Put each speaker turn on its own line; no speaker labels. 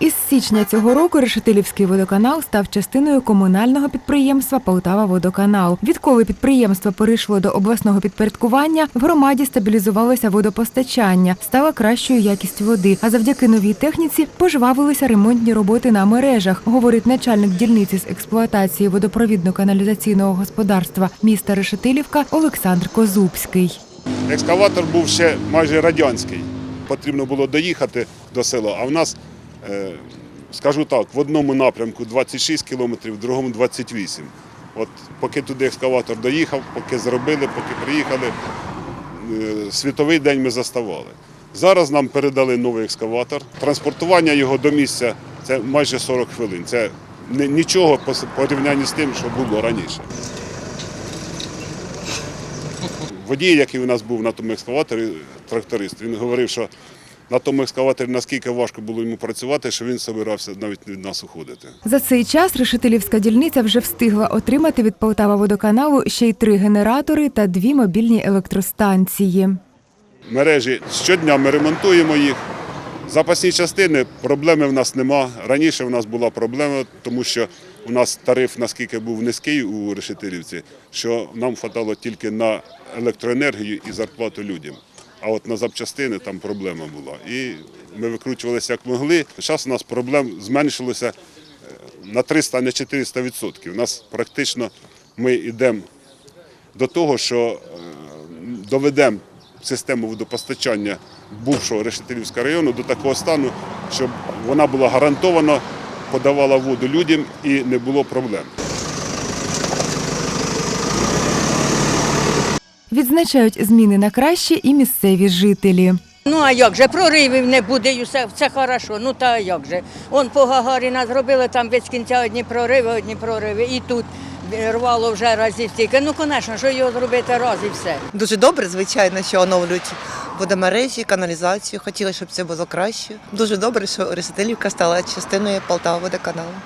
Із січня цього року Решетилівський водоканал став частиною комунального підприємства Полтава Водоканал. Відколи підприємство перейшло до обласного підпорядкування, в громаді стабілізувалося водопостачання, стала кращою якість води. А завдяки новій техніці пожвавилися ремонтні роботи на мережах, говорить начальник дільниці з експлуатації водопровідно-каналізаційного господарства міста Решетилівка Олександр Козубський.
Екскаватор був ще майже радянський. Потрібно було доїхати до села. А в нас, скажу так, в одному напрямку 26 кілометрів, в другому 28. От поки туди екскаватор доїхав, поки зробили, поки приїхали, е, світовий день ми заставали. Зараз нам передали новий екскаватор. Транспортування його до місця це майже 40 хвилин. Це нічого по порівнянні з тим, що було раніше. Водій, який у нас був на тому екскаваторі, тракторист, він говорив, що на тому екскаваторі наскільки важко було йому працювати, що він собирався навіть від нас уходити.
За цей час Решетилівська дільниця вже встигла отримати від Полтава водоканалу ще й три генератори та дві мобільні електростанції.
Мережі щодня ми ремонтуємо їх. Запасні частини проблеми в нас нема. Раніше в нас була проблема, тому що у нас тариф наскільки був низький у Решетилівці, що нам вистачало тільки на електроенергію і зарплату людям. А от на запчастини там проблема була. І ми викручувалися як могли. Зараз у нас проблем зменшилося е, на 300, а не 400 відсотків. У нас практично ми йдемо до того, що е, доведемо систему водопостачання бувшого Решетилівського району до такого стану, щоб вона була гарантовано подавала воду людям і не було проблем.
Відзначають зміни на краще і місцеві жителі.
Ну а як же, проривів не буде, і все, все хорошо. Ну та як же. Он по Гагаріна зробили там без кінця одні прориви, одні прориви. І тут рвало вже разів стільки. Ну, звісно, що його зробити раз і все.
Дуже добре, звичайно, що оновлюють водомережі, каналізацію. Хотіли, щоб це було краще. Дуже добре, що Ресетилівка стала частиною Полтава водоканалу.